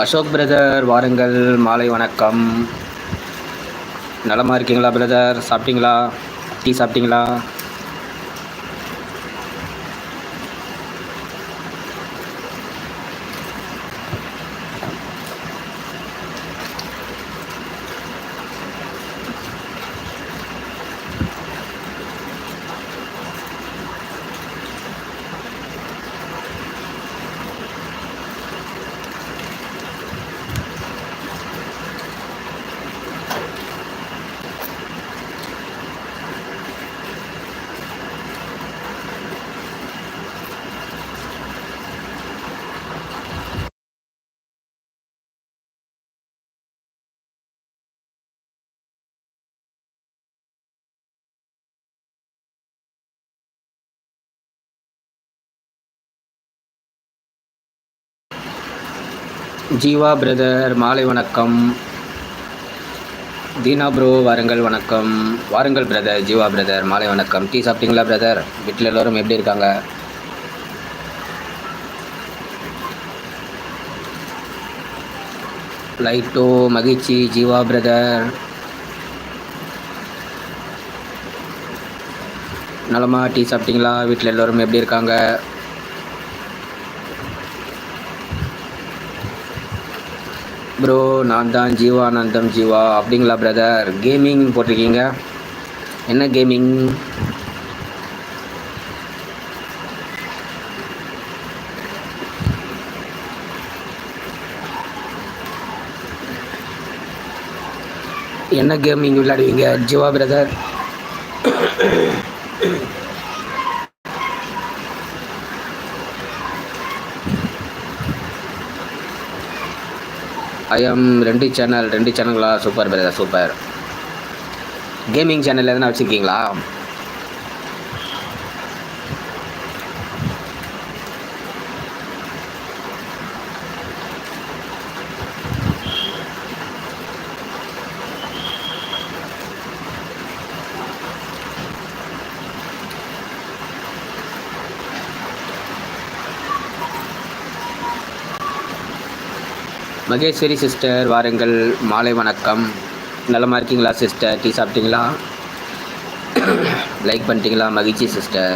Ashok brother வாருங்கள். மாலை வணக்கம். நலமாக இருக்கீங்களா பிரதர்? சாப்பிட்டீங்களா? டீ சாப்பிட்டீங்களா? ஜீவா பிரதர் மாலை வணக்கம். தீனா ப்ரோ வாருங்கள் வணக்கம். வாருங்கள் பிரதர் ஜீவா பிரதர் மாலை வணக்கம். டீ சாப்பிட்டீங்களா பிரதர் வீட்டில் எல்லோரும் எப்படி இருக்காங்க? லைட்டோ மகிழ்ச்சி ஜீவா பிரதர் நலமா டீ சாப்பிட்டீங்களா? வீட்டில் எல்லோரும் எப்படி இருக்காங்க? ப்ரோ நான் தான் ஜீவானந்தம் ஜீவா. அப்படிங்களா பிரதர் கேமிங் போட்டிருக்கீங்க? என்ன கேமிங் என்ன கேமிங் விளையாடுவீங்க? ஜீவா பிரதர் ஐஎம் ரெண்டு சேனல் ரெண்டு சேனல்களா super brother super gaming channel எதனா வச்சுருக்கீங்களா? மகேஸ்வரி சிஸ்டர் வாருங்கள். மாலை வணக்கம். நல்லமாக இருக்கீங்களா சிஸ்டர்? டீ சாப்பிட்டீங்களா? லைக் பண்ணிட்டீங்களா? மகிழ்ச்சி சிஸ்டர்.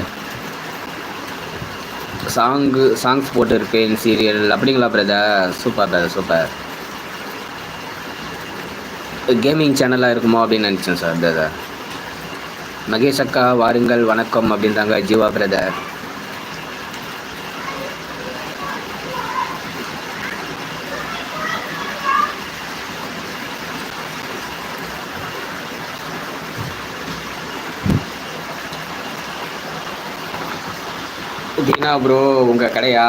சாங்கு சாங்ஸ் போட்டிருப்பேன் சீரியல். அப்படிங்களா brother super brother super. Gaming சேனலாக இருக்குமோ அப்படின்னு நினச்சேன் சார் பிரதர் மகேஷ் அக்கா வாருங்கள். வணக்கம் அப்படின்றாங்க ஜீவா பிரதர் தீனா ப்ரோ உங்கள் கடையா?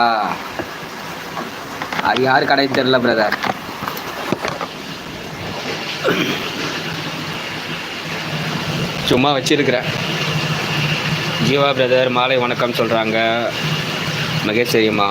அது யார் கடை தெரில பிரதர் சும்மா வச்சிருக்கிறேன் ஜீவா பிரதர் மாலை வணக்கம் சொல்கிறாங்க மகேஷ் மகேஸ்வரியம்மா